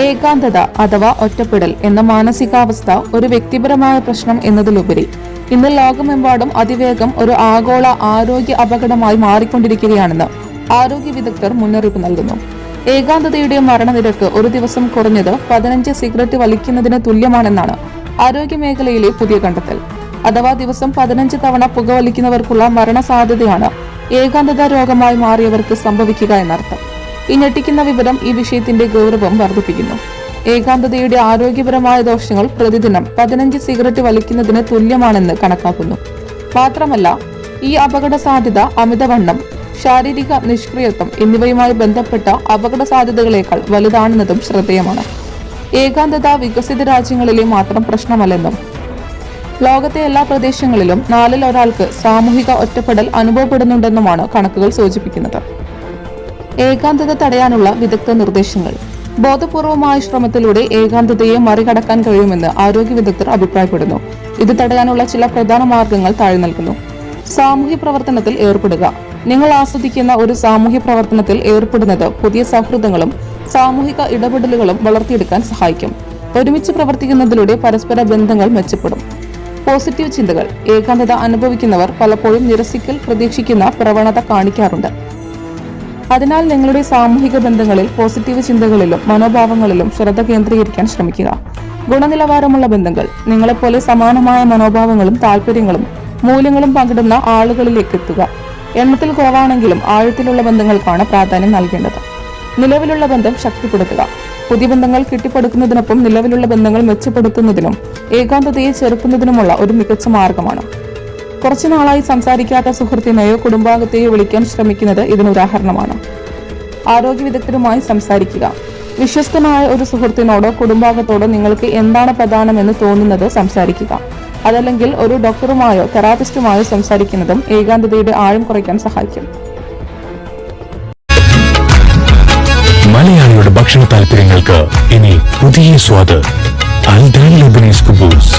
ഏകാന്തത അഥവാ ഒറ്റപ്പെടൽ എന്ന മാനസികാവസ്ഥ ഒരു വ്യക്തിപരമായ പ്രശ്നം എന്നതിലുപരി. ഇന്ന് ലോകമെമ്പാടും അതിവേഗം ഒരു ആഗോള ആരോഗ്യ അപകടമായി മാറിക്കൊണ്ടിരിക്കുകയാണെന്ന് ആരോഗ്യ വിദഗ്ധർ മുന്നറിയിപ്പ് നൽകുന്നു. ഏകാന്തതയുടെ മരണനിരക്ക് ഒരു ദിവസം കുറഞ്ഞത് പതിനഞ്ച് സിഗരറ്റ് വലിക്കുന്നതിന് തുല്യമാണെന്നാണ് ആരോഗ്യ മേഖലയിലെ പുതിയ കണ്ടെത്തൽ. അഥവാ ദിവസം പതിനഞ്ച് തവണ പുകവലിക്കുന്നവർക്കുള്ള മരണസാധ്യതയാണ് ഏകാന്തത രോഗമായി മാറിയവർക്ക് സംഭവിക്കുക എന്നർത്ഥം. ഈ ഞെട്ടിക്കുന്ന വിവരം ഈ വിഷയത്തിന്റെ ഗൗരവം വർദ്ധിപ്പിക്കുന്നു. ഏകാന്തതയുടെ ആരോഗ്യപരമായ ദോഷങ്ങൾ പ്രതിദിനം പതിനഞ്ച് സിഗരറ്റ് വലിക്കുന്നതിന് തുല്യമാണെന്ന് കണക്കാക്കുന്നു. മാത്രമല്ല ഈ അപകട സാധ്യത അമിതവണ്ണം ശാരീരിക നിഷ്ക്രിയത്വം എന്നിവയുമായി ബന്ധപ്പെട്ട അപകട സാധ്യതകളേക്കാൾ വലുതാണെന്നതും ശ്രദ്ധേയമാണ്. ഏകാന്തത വികസിത രാജ്യങ്ങളിലെ മാത്രം പ്രശ്നമല്ലെന്നും ലോകത്തെ എല്ലാ പ്രദേശങ്ങളിലും നാലിൽ ഒരാൾക്ക് സാമൂഹിക ഒറ്റപ്പെടൽ അനുഭവപ്പെടുന്നുണ്ടെന്നുമാണ് കണക്കുകൾ സൂചിപ്പിക്കുന്നത്. ഏകാന്തത തടയാനുള്ള വിദഗ്ധ നിർദ്ദേശങ്ങൾ. ബോധപൂർവമായ ശ്രമത്തിലൂടെ ഏകാന്തതയെ മറികടക്കാൻ കഴിയുമെന്ന് ആരോഗ്യ വിദഗ്ധർ അഭിപ്രായപ്പെടുന്നു. ഇത് തടയാനുള്ള ചില പ്രധാന മാർഗങ്ങൾ താഴെ നൽകുന്നു. സാമൂഹ്യ പ്രവർത്തനത്തിൽ ഏർപ്പെടുക. നിങ്ങൾ ആസ്വദിക്കുന്ന ഒരു സാമൂഹ്യ പ്രവർത്തനത്തിൽ ഏർപ്പെടുന്നത് പുതിയ സൗഹൃദങ്ങളും സാമൂഹിക ഇടപെടലുകളും വളർത്തിയെടുക്കാൻ സഹായിക്കും. ഒരുമിച്ച് പ്രവർത്തിക്കുന്നതിലൂടെ പരസ്പര ബന്ധങ്ങൾ മെച്ചപ്പെടും. പോസിറ്റീവ് ചിന്തകൾ. ഏകാന്തത അനുഭവിക്കുന്നവർ പലപ്പോഴും നിരസിക്കൽ പ്രതീക്ഷിക്കുന്ന പ്രവണത കാണിക്കാറുണ്ട്. അതിനാൽ നിങ്ങളുടെ സാമൂഹിക ബന്ധങ്ങളിൽ പോസിറ്റീവ് ചിന്തകളിലും മനോഭാവങ്ങളിലും ശ്രദ്ധ കേന്ദ്രീകരിക്കാൻ ശ്രമിക്കുക. ഗുണനിലവാരമുള്ള ബന്ധങ്ങൾ നിങ്ങളെപ്പോലെ സമാനമായ മനോഭാവങ്ങളും താല്പര്യങ്ങളും മൂല്യങ്ങളും പങ്കിടുന്ന ആളുകളിലേക്ക് എത്തുക. എണ്ണത്തിൽ കുറവാണെങ്കിലും ആഴത്തിലുള്ള ബന്ധങ്ങൾക്കാണ് പ്രാധാന്യം നൽകേണ്ടത്. നിലവിലുള്ള ബന്ധം ശക്തിപ്പെടുത്തുക. പുതിയ ബന്ധങ്ങൾ കെട്ടിപ്പടുക്കുന്നതിനൊപ്പം നിലവിലുള്ള ബന്ധങ്ങൾ മെച്ചപ്പെടുത്തുന്നതിനും ഏകാന്തതയെ ചെറുക്കുന്നതിനുമുള്ള ഒരു മികച്ച മാർഗമാണ്. കുറച്ചു നാളായി സംസാരിക്കാത്ത സുഹൃത്തിനെയോ കുടുംബാംഗത്തെയോ വിളിക്കാൻ ശ്രമിക്കുന്നത് ഇതിന് ഉദാഹരണമാണ്. ആരോഗ്യ വിദഗ്ധരുമായി സംസാരിക്കുക. വിശ്വസ്തനായ ഒരു സുഹൃത്തിനോടോ കുടുംബാംഗത്തോടോ നിങ്ങൾക്ക് എന്താണ് പ്രധാനമെന്ന് തോന്നുന്നത് സംസാരിക്കുക. അതല്ലെങ്കിൽ ഒരു ഡോക്ടറുമായോ തെറാപ്പിസ്റ്റുമായോ സംസാരിക്കുന്നതും ഏകാന്തതയുടെ ആഴം കുറയ്ക്കാൻ സഹായിക്കും. മലയാളിയുടെ ഭക്ഷണ താല്പര്യങ്ങൾക്ക് ഇനി പുതിയ സ്വാദ്. അൽദാൻ ലബനീസ് കുബൂസ്.